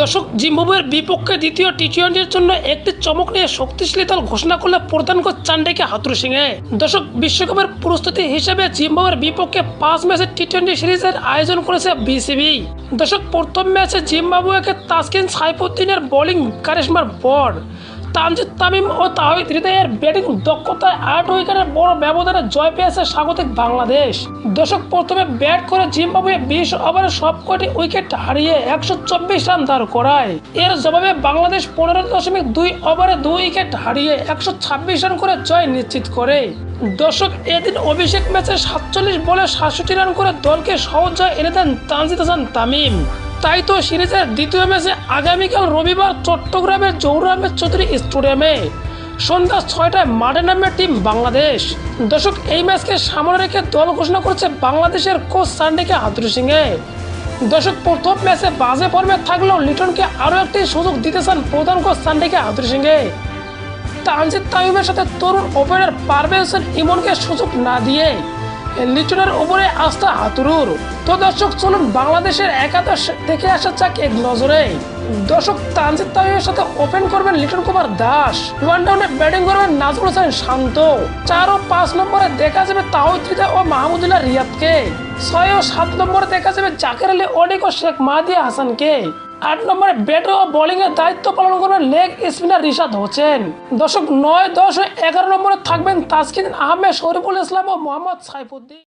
দর্শক, জিম্বাবুয়ের বিপক্ষে দ্বিতীয় টি টোয়েন্টির জন্য একটি চমক নিয়ে শক্তিশালী দল ঘোষণা করলে প্রধান কোচ চান্ডেকে হাতুর সিংয়ে দর্শক, বিশ্বকাপের প্রস্তুতি হিসেবে জিম্বাবুয়ের বিপক্ষে পাঁচ ম্যাচের টি টোয়েন্টি সিরিজের আয়োজন করেছে বিসিবি। দর্শক, প্রথম ম্যাচে জিম্বাবুয়েকে তাসকিন সাইফুদ্দিনের বোলিং কারিশমার পর তানজিদ তামিম ও তাহিদ হৃদয়ের ব্যাটিং দক্ষতায় আট উইকেটের বড় ব্যবধানে জয় পেয়েছে স্বাগতিক বাংলাদেশ। দর্শক, প্রথমে ব্যাট করে জিম্বাবুয়ে বিশ ওভারে সবকটি উইকেট হারিয়ে একশো চব্বিশ রান দাঁড় করায়। এর জবাবে বাংলাদেশ পনেরো দশমিক দুই ওভারে দুই উইকেট হারিয়ে একশো ছাব্বিশ রান করে জয় নিশ্চিত করে। দর্শক, এদিন অভিষেক ম্যাচে সাতচল্লিশ বলে সাতষট্টি রান করে দলকে সহজ জয় এনে দেন তানজিদ হাসান তামিম। তাই তো সিরিজের দ্বিতীয় ম্যাচে আগামীকাল রবিবার চট্টগ্রামের জৌর চৌধুরী স্টেডিয়ামে সন্ধ্যা ছয়টায় মাঠে নামবে টিম বাংলাদেশ। দর্শক, এই ম্যাচকে সামনে রেখে দল ঘোষণা করছে বাংলাদেশের কোচ সান্ডেকে হাতুরু সিংহে। দর্শক, প্রথম ম্যাচে বাজে ফর্মে থাকলেও লিটনকে আরও একটি সুযোগ দিতে চান প্রধান কোচ সান্ডেকে হাতুরু সিংহে। তানজিদ তামিমের সাথে তরুণ ওপেনার পারভেজ হোসেন ইমনকে সুযোগ না দিয়ে লিটনের উপরে আস্থা হাতুরুর তো দর্শক চলুন বাংলাদেশের একাদশ থেকে আসা চাক এক নজরে। দর্শক, তানজিদ তামিমের সাথে ওপেন করবেন লিটন কুমার দাস। ওয়ান ডাউনে ব্যাটিং করবেন নাজমুল হোসেন শান্ত। চার ও পাঁচ নম্বরে দেখা যাবে তাহিদ ও মাহমুদুল্লাহ রিয়াদকে। ছয় ও সাত নম্বরে দেখা যাবে জাকের আলী, অনিক ও শেখ মাহাদি হাসানকে। আট নম্বরে ব্যাট ও বোলিং এর দায়িত্ব পালন করবেন লেগ স্পিনার রিশাদ হোসেন। দর্শক, নয়, দশ ও এগারো নম্বরে থাকবেন তাসকিন আহমেদ, শরীফুল ইসলাম ও মোহাম্মদ সাইফুদ্দিন।